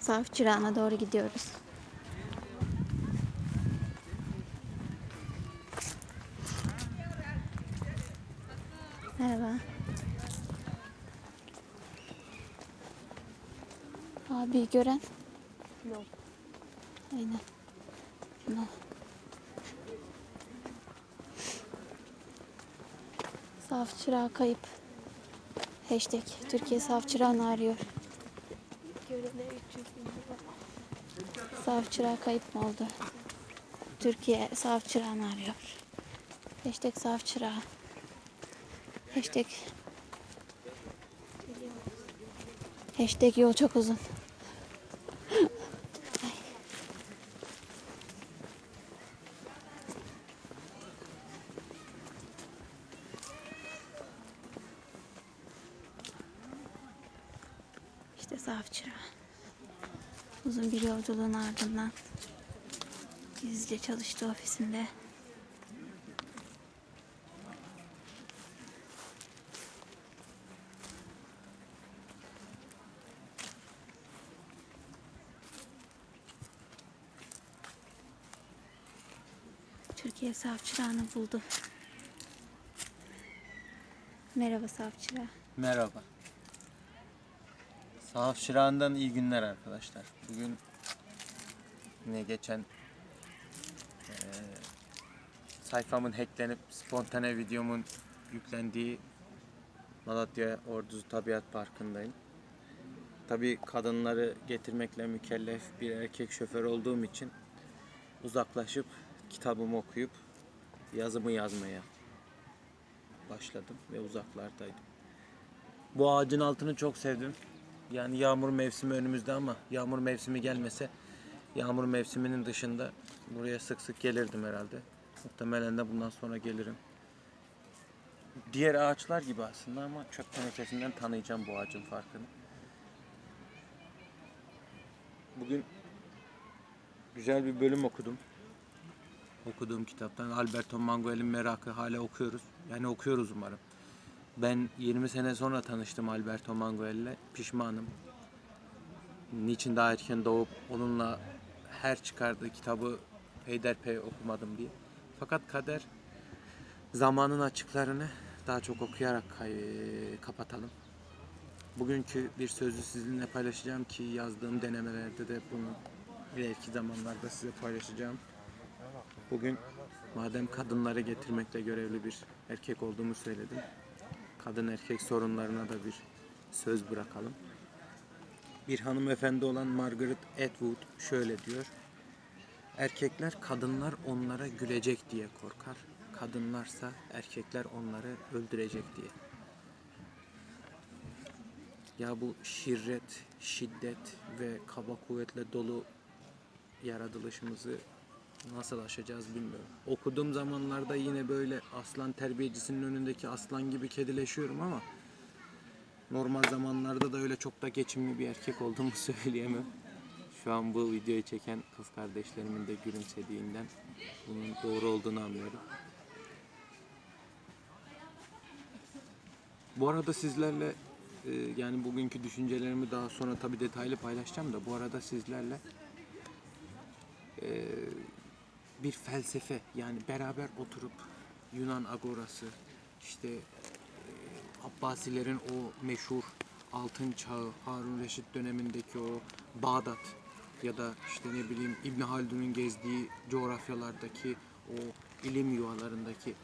Saf çırağına doğru gidiyoruz. Merhaba. Abi gören? Yok. Aynen. Şuna. Saf çırağı kayıp. Hashtag Türkiye saf çırağını arıyor. Görene 300 bin lira. Saf çırağı kayıp mı oldu? Türkiye saf çırağını arıyor. Hashtag saf çırağı. Hashtag Hashtag yol çok uzun. Saf çırağı. Uzun bir yolculuğun ardından gizlice çalıştı ofisinde. Türkiye savçılığını buldu. Merhaba savçılar. Merhaba. Sahaf Şırağı'ndan iyi günler arkadaşlar. Bugün yine geçen eee, sayfamın hacklenip spontane videomun yüklendiği Malatya Orduzu Tabiat Parkı'ndayım. Tabi kadınları getirmekle mükellef bir erkek şoför olduğum için uzaklaşıp kitabımı okuyup yazımı yazmaya başladım ve uzaklardaydım. Bu ağacın altını çok sevdim. Yani yağmur mevsimi önümüzde ama yağmur mevsimi gelmese yağmur mevsiminin dışında buraya sık sık gelirdim herhalde. Muhtemelen de bundan sonra gelirim. Diğer ağaçlar gibi aslında ama çöp tenekesinden tanıyacağım bu ağacın farkını. Bugün güzel bir bölüm okudum. Okuduğum kitaptan Alberto Manguel'in Merakı hala okuyoruz. Yani okuyoruz umarım. Ben 20 sene sonra tanıştım Alberto Manguel'le. Pişmanım. Niçin daha erken doğup onunla her çıkardığı kitabı peyderpey okumadım diye. Fakat kader zamanın açıklarını daha çok okuyarak kapatalım. Bugünkü bir sözü sizinle paylaşacağım ki yazdığım denemelerde de bunu ileriki zamanlarda size paylaşacağım. Bugün madem kadınları getirmekle görevli bir erkek olduğumu söyledim kadın erkek sorunlarına da bir söz bırakalım. Bir hanımefendi olan Margaret Atwood şöyle diyor. Erkekler kadınlar onlara gülecek diye korkar. Kadınlarsa erkekler onları öldürecek diye. Ya bu şirret, şiddet ve kaba kuvvetle dolu yaratılışımızı nasıl aşacağız bilmiyorum. Okuduğum zamanlarda yine böyle aslan terbiyecisinin önündeki aslan gibi kedileşiyorum ama normal zamanlarda da öyle çok da geçimli bir erkek olduğumu söyleyemem. Şu an bu videoyu çeken kız kardeşlerimin de gülümsediğinden bunun doğru olduğunu anlıyorum. Bu arada sizlerle e, yani bugünkü düşüncelerimi daha sonra tabii detaylı paylaşacağım da bu arada sizlerle e, bir felsefe yani beraber oturup Yunan agorası işte e, Abbasilerin o meşhur altın çağı Harun Reşit dönemindeki o Bağdat ya da işte ne bileyim İbn Haldun'un gezdiği coğrafyalardaki o ilim yuvalarındaki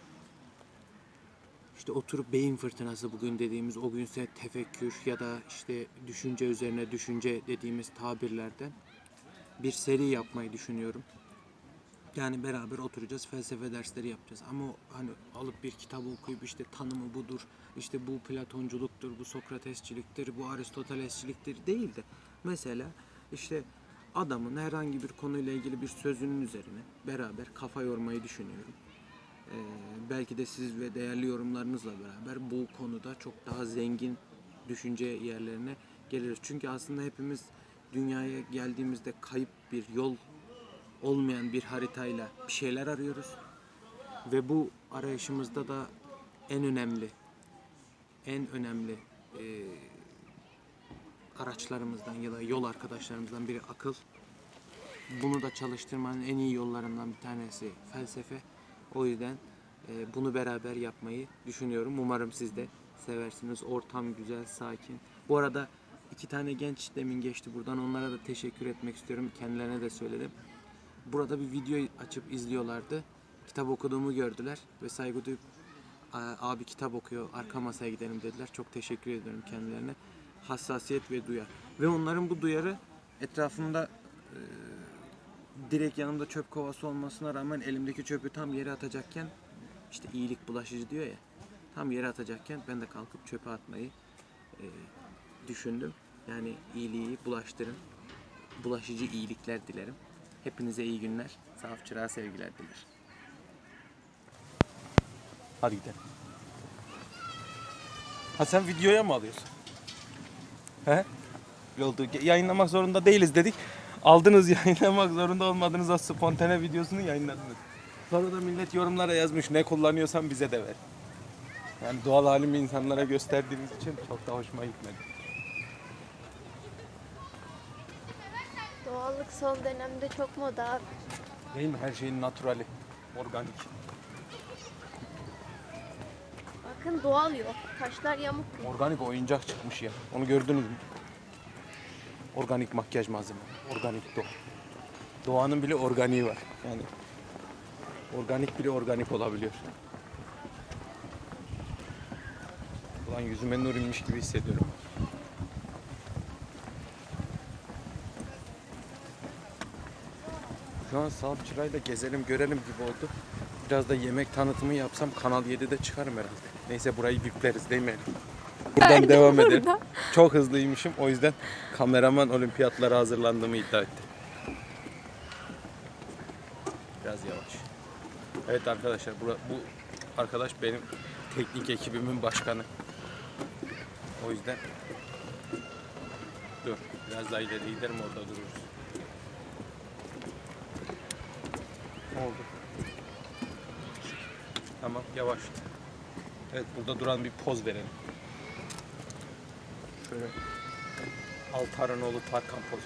işte oturup beyin fırtınası bugün dediğimiz o günse tefekkür ya da işte düşünce üzerine düşünce dediğimiz tabirlerden bir seri yapmayı düşünüyorum. Yani beraber oturacağız, felsefe dersleri yapacağız. Ama hani alıp bir kitabı okuyup işte tanımı budur, işte bu Platonculuktur, bu Sokratesçiliktir, bu Aristotelesçiliktir değil de mesela işte adamın herhangi bir konuyla ilgili bir sözünün üzerine beraber kafa yormayı düşünüyorum. Ee, belki de siz ve değerli yorumlarınızla beraber bu konuda çok daha zengin düşünce yerlerine geliriz. Çünkü aslında hepimiz dünyaya geldiğimizde kayıp bir yol olmayan bir haritayla bir şeyler arıyoruz. Ve bu arayışımızda da en önemli, en önemli e, araçlarımızdan ya da yol arkadaşlarımızdan biri akıl. Bunu da çalıştırmanın en iyi yollarından bir tanesi felsefe. O yüzden e, bunu beraber yapmayı düşünüyorum. Umarım siz de seversiniz. Ortam güzel, sakin. Bu arada iki tane genç demin geçti buradan. Onlara da teşekkür etmek istiyorum. Kendilerine de söyledim. Burada bir video açıp izliyorlardı. Kitap okuduğumu gördüler ve saygı duyup "Aa, abi kitap okuyor arka masaya gidelim dediler. Çok teşekkür ediyorum kendilerine. Hassasiyet ve duyar. Ve onların bu duyarı etrafımda e, direkt yanımda çöp kovası olmasına rağmen elimdeki çöpü tam yere atacakken işte iyilik bulaşıcı diyor ya tam yere atacakken ben de kalkıp çöpe atmayı e, düşündüm. Yani iyiliği bulaştırın. Bulaşıcı iyilikler dilerim. Hepinize iyi günler. Saf çırağa sevgiler diler. Hadi gidelim. Ha sen videoya mı alıyorsun? He? Oldu. Yayınlamak zorunda değiliz dedik. Aldınız yayınlamak zorunda olmadığınız o spontane videosunu yayınladınız. Sonra da millet yorumlara yazmış ne kullanıyorsan bize de ver. Yani doğal halimi insanlara gösterdiğiniz için çok da hoşuma gitmedi. Doğallık son dönemde çok moda abi. Değil mi? Her şeyin naturali, organik. Bakın doğal yok. Taşlar yamuk. Organik oyuncak çıkmış ya. Onu gördünüz mü? Organik makyaj malzeme. Organik doğa. Doğanın bile organiği var. Yani organik bile organik olabiliyor. Ulan yüzüme nur inmiş gibi hissediyorum. Şu an Sahap Çıray'la gezelim görelim gibi oldu. Biraz da yemek tanıtımı yapsam Kanal 7'de çıkarım herhalde. Neyse burayı bipleriz değil mi? Buradan devam edelim. Çok hızlıymışım o yüzden kameraman olimpiyatlara hazırlandığımı iddia etti. Biraz yavaş. Evet arkadaşlar bura- bu arkadaş benim teknik ekibimin başkanı. O yüzden dur biraz daha ileri giderim orada dururuz. Oldu. Tamam yavaş. Evet burada duran bir poz verelim. Şöyle Altaranoğlu Tarkan pozu.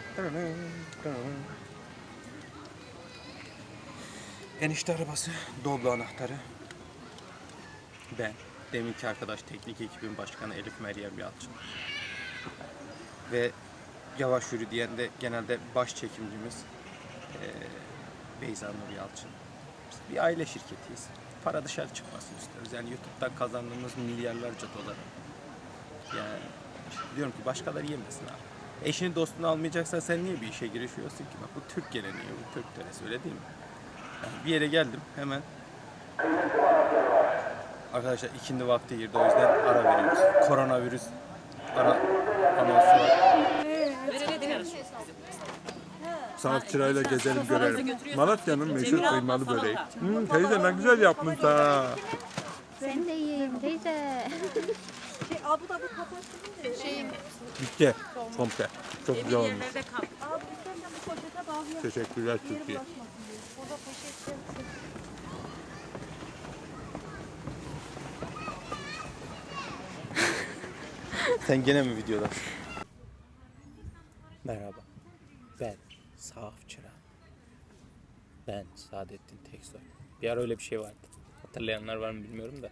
Enişte arabası, Doblo anahtarı. Ben, deminki arkadaş teknik ekibin başkanı Elif Meryem Yalçın. Ve yavaş yürü diyen de genelde baş çekimcimiz eee Beyza Nur Yalçın. Biz bir aile şirketiyiz. Para dışarı çıkmasın istiyoruz. Yani YouTube'dan kazandığımız milyarlarca doları. Yani işte diyorum ki başkaları yemesin abi. Eşini dostunu almayacaksan sen niye bir işe girişiyorsun ki? Bak bu Türk geleneği, bu Türk töresi öyle değil mi? Yani bir yere geldim hemen. Arkadaşlar ikindi vakti girdi o yüzden ara veriyoruz. Koronavirüs ara anonsu var. Sanatçılarıyla gezelim görelim. Malatya'nın meşhur kıymalı böreği. Hmm, teyze ne güzel yapmış ha. Sen de yiyeyim teyze. Bitti. Komple. Çok güzel olmuş. Teşekkürler Türkiye. Sen gene mi videoda? Merhaba. Ben Saf Çıra. Ben Saadettin Teksoy. Bir ara öyle bir şey vardı. Hatırlayanlar var mı bilmiyorum da.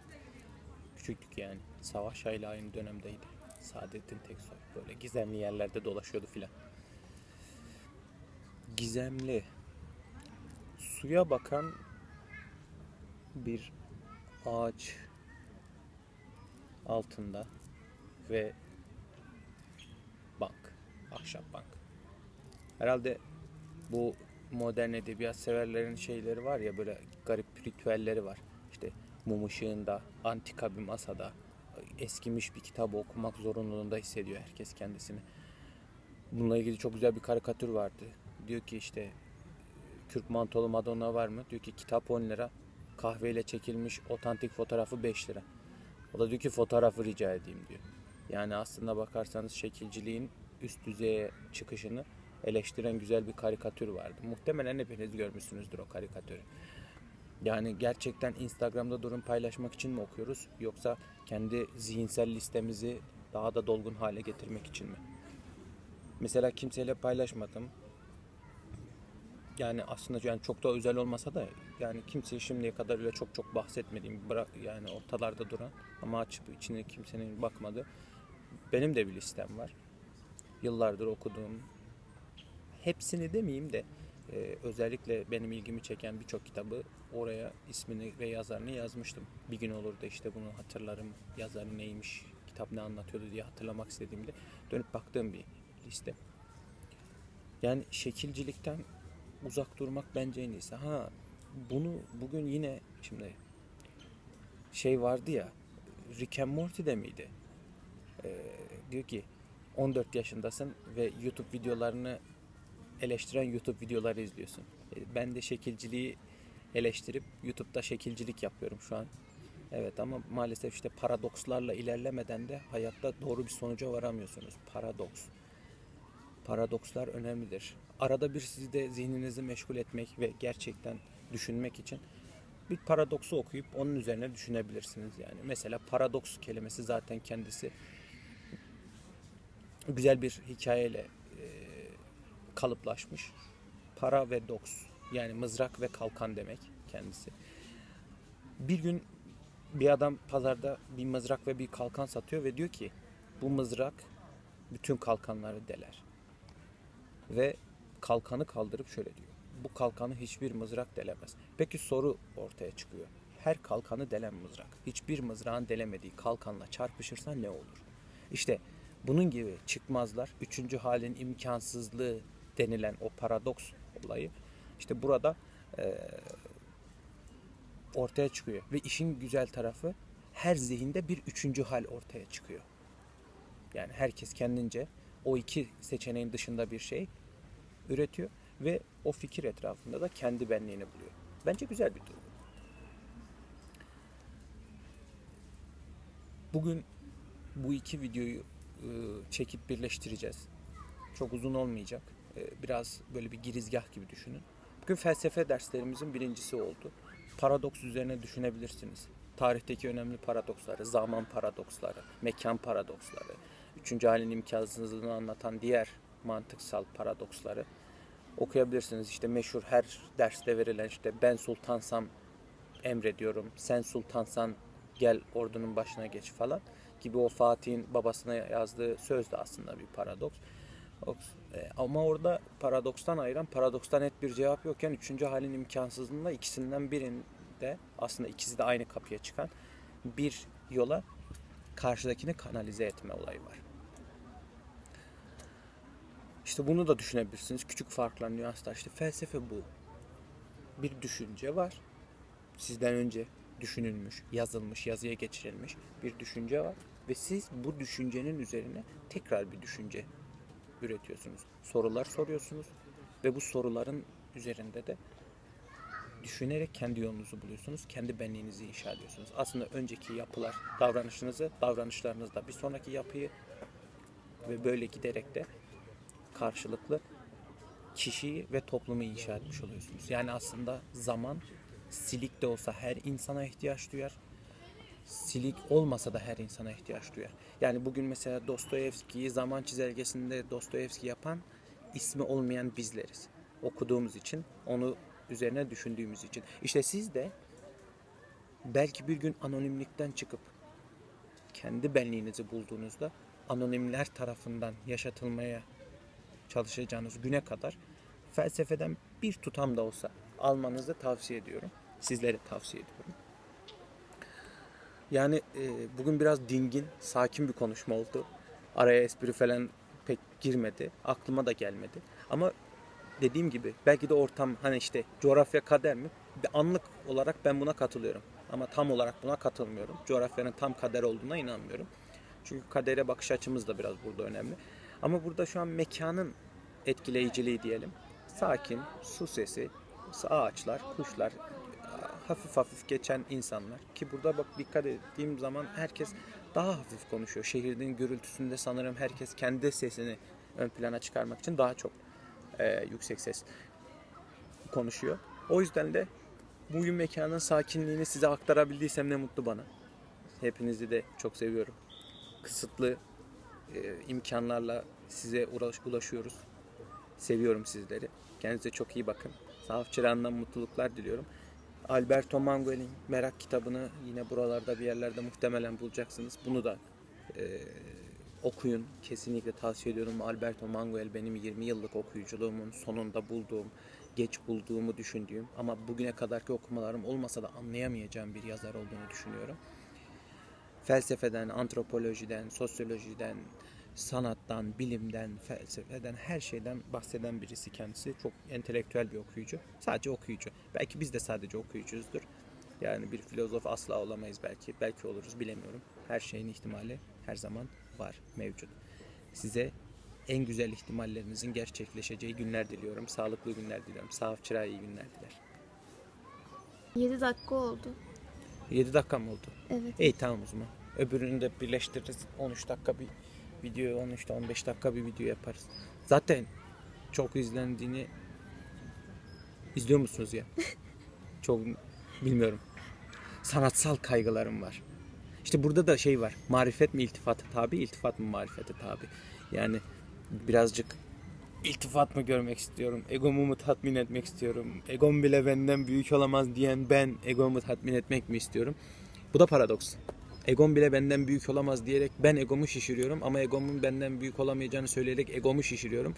Küçüktük yani. Savaş ile aynı dönemdeydi. Saadettin Teksoy. Böyle gizemli yerlerde dolaşıyordu filan. Gizemli. Suya bakan bir ağaç altında ve bank. Ahşap bank. Herhalde bu modern edebiyat severlerin şeyleri var ya böyle garip ritüelleri var. İşte mum ışığında, antika bir masada, eskimiş bir kitabı okumak zorunluluğunda hissediyor herkes kendisini. Bununla ilgili çok güzel bir karikatür vardı. Diyor ki işte Kürk mantolu Madonna var mı? Diyor ki kitap 10 lira, kahveyle çekilmiş otantik fotoğrafı 5 lira. O da diyor ki fotoğrafı rica edeyim diyor. Yani aslında bakarsanız şekilciliğin üst düzeye çıkışını eleştiren güzel bir karikatür vardı. Muhtemelen hepiniz görmüşsünüzdür o karikatürü. Yani gerçekten Instagram'da durum paylaşmak için mi okuyoruz yoksa kendi zihinsel listemizi daha da dolgun hale getirmek için mi? Mesela kimseyle paylaşmadım. Yani aslında yani çok da özel olmasa da yani kimseye şimdiye kadar öyle çok çok bahsetmediğim bırak yani ortalarda duran ama açıp içine kimsenin bakmadı. Benim de bir listem var. Yıllardır okuduğum hepsini demeyeyim de e, özellikle benim ilgimi çeken birçok kitabı oraya ismini ve yazarını yazmıştım. Bir gün olur da işte bunu hatırlarım, yazarı neymiş, kitap ne anlatıyordu diye hatırlamak istediğimde dönüp baktığım bir liste. Yani şekilcilikten uzak durmak bence en iyisi. Ha bunu bugün yine şimdi şey vardı ya Rick and Morty'de miydi? Ee, diyor ki 14 yaşındasın ve YouTube videolarını eleştiren YouTube videoları izliyorsun. E, Ben de şekilciliği eleştirip YouTube'da şekilcilik yapıyorum şu an. Evet ama maalesef işte paradokslarla ilerlemeden de hayatta doğru bir sonuca varamıyorsunuz. Paradoks. Paradokslar önemlidir. Arada bir sizi de zihninizi meşgul etmek ve gerçekten düşünmek için bir paradoksu okuyup onun üzerine düşünebilirsiniz yani. Mesela paradoks kelimesi zaten kendisi güzel bir hikayeyle kalıplaşmış. Para ve doks yani mızrak ve kalkan demek kendisi. Bir gün bir adam pazarda bir mızrak ve bir kalkan satıyor ve diyor ki bu mızrak bütün kalkanları deler. Ve kalkanı kaldırıp şöyle diyor. Bu kalkanı hiçbir mızrak delemez. Peki soru ortaya çıkıyor. Her kalkanı delen mızrak hiçbir mızrağın delemediği kalkanla çarpışırsa ne olur? İşte bunun gibi çıkmazlar, üçüncü halin imkansızlığı denilen o paradoks olayı işte burada eee, ortaya çıkıyor. Ve işin güzel tarafı her zihinde bir üçüncü hal ortaya çıkıyor. Yani herkes kendince o iki seçeneğin dışında bir şey üretiyor ve o fikir etrafında da kendi benliğini buluyor. Bence güzel bir durum. Bugün bu iki videoyu e, çekip birleştireceğiz. Çok uzun olmayacak. E, Biraz böyle bir girizgah gibi düşünün. Bugün felsefe derslerimizin birincisi oldu. Paradoks üzerine düşünebilirsiniz. Tarihteki önemli paradoksları, zaman paradoksları, mekan paradoksları, üçüncü halin imkansızlığını anlatan diğer mantıksal paradoksları okuyabilirsiniz. İşte meşhur her derste verilen işte ben sultansam emrediyorum, sen sultansan gel ordunun başına geç falan gibi o Fatih'in babasına yazdığı söz de aslında bir paradoks. E, Ama orada paradokstan ayıran, paradokstan net bir cevap yokken üçüncü halin imkansızlığında ikisinden birinde aslında ikisi de aynı kapıya çıkan bir yola karşıdakini kanalize etme olayı var. İşte bunu da düşünebilirsiniz. Küçük farklar, nüanslar. İşte felsefe bu. Bir düşünce var. Sizden önce düşünülmüş, yazılmış, yazıya geçirilmiş bir düşünce var. Ve siz bu düşüncenin üzerine tekrar bir düşünce üretiyorsunuz. Sorular soruyorsunuz ve bu soruların üzerinde de düşünerek kendi yolunuzu buluyorsunuz. Kendi benliğinizi inşa ediyorsunuz. Aslında önceki yapılar davranışınızı, davranışlarınızda bir sonraki yapıyı ve böyle giderek de karşılıklı kişiyi ve toplumu inşa etmiş oluyorsunuz. Yani aslında zaman silik de olsa her insana ihtiyaç duyar. Silik olmasa da her insana ihtiyaç duyar. Yani bugün mesela Dostoyevski'yi zaman çizelgesinde Dostoyevski yapan ismi olmayan bizleriz. Okuduğumuz için, onu üzerine düşündüğümüz için. İşte siz de belki bir gün anonimlikten çıkıp kendi benliğinizi bulduğunuzda anonimler tarafından yaşatılmaya çalışacağınız güne kadar felsefeden bir tutam da olsa almanızı tavsiye ediyorum. Sizlere tavsiye ediyorum. Yani e, bugün biraz dingin, sakin bir konuşma oldu. Araya espri falan pek girmedi. Aklıma da gelmedi. Ama dediğim gibi belki de ortam hani işte coğrafya kader mi? Bir anlık olarak ben buna katılıyorum. Ama tam olarak buna katılmıyorum. Coğrafyanın tam kader olduğuna inanmıyorum. Çünkü kadere bakış açımız da biraz burada önemli. Ama burada şu an mekanın etkileyiciliği diyelim. Sakin, su sesi, ağaçlar, kuşlar, hafif hafif geçen insanlar. Ki burada bak dikkat ettiğim zaman herkes daha hafif konuşuyor. Şehrin gürültüsünde sanırım herkes kendi sesini ön plana çıkarmak için daha çok e, yüksek ses konuşuyor. O yüzden de bugün mekanın sakinliğini size aktarabildiysem ne mutlu bana. Hepinizi de çok seviyorum. Kısıtlı e, imkanlarla size ulaş, ulaşıyoruz. Seviyorum sizleri. Kendinize çok iyi bakın. Sahaf Çırağı'ndan mutluluklar diliyorum. Alberto Manguel'in Merak kitabını yine buralarda bir yerlerde muhtemelen bulacaksınız. Bunu da e, okuyun. Kesinlikle tavsiye ediyorum. Alberto Manguel benim 20 yıllık okuyuculuğumun sonunda bulduğum, geç bulduğumu düşündüğüm ama bugüne kadarki okumalarım olmasa da anlayamayacağım bir yazar olduğunu düşünüyorum. Felsefeden, antropolojiden, sosyolojiden, sanattan, bilimden, felsefeden, her şeyden bahseden birisi kendisi. Çok entelektüel bir okuyucu. Sadece okuyucu. Belki biz de sadece okuyucuyuzdur. Yani bir filozof asla olamayız belki. Belki oluruz bilemiyorum. Her şeyin ihtimali her zaman var, mevcut. Size en güzel ihtimallerinizin gerçekleşeceği günler diliyorum. Sağlıklı günler diliyorum. Sahaf Çırağı iyi günler diler. 7 dakika oldu. 7 dakika mı oldu? Evet. İyi tamam o zaman. Öbürünü de birleştiririz. 13 dakika bir video, 13 15 dakika bir video yaparız. Zaten çok izlendiğini izliyor musunuz ya? çok bilmiyorum. Sanatsal kaygılarım var. İşte burada da şey var. Marifet mi iltifata tabi, iltifat mı marifete tabi? Yani birazcık iltifat mı görmek istiyorum? Egomu mu tatmin etmek istiyorum? Egom bile benden büyük olamaz diyen ben egomu tatmin etmek mi istiyorum? Bu da paradoks. Egom bile benden büyük olamaz diyerek ben egomu şişiriyorum ama egomun benden büyük olamayacağını söyleyerek egomu şişiriyorum.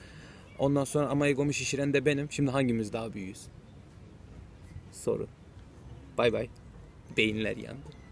Ondan sonra ama egomu şişiren de benim. Şimdi hangimiz daha büyüğüz? Soru. Bay bay. Beyinler yandı.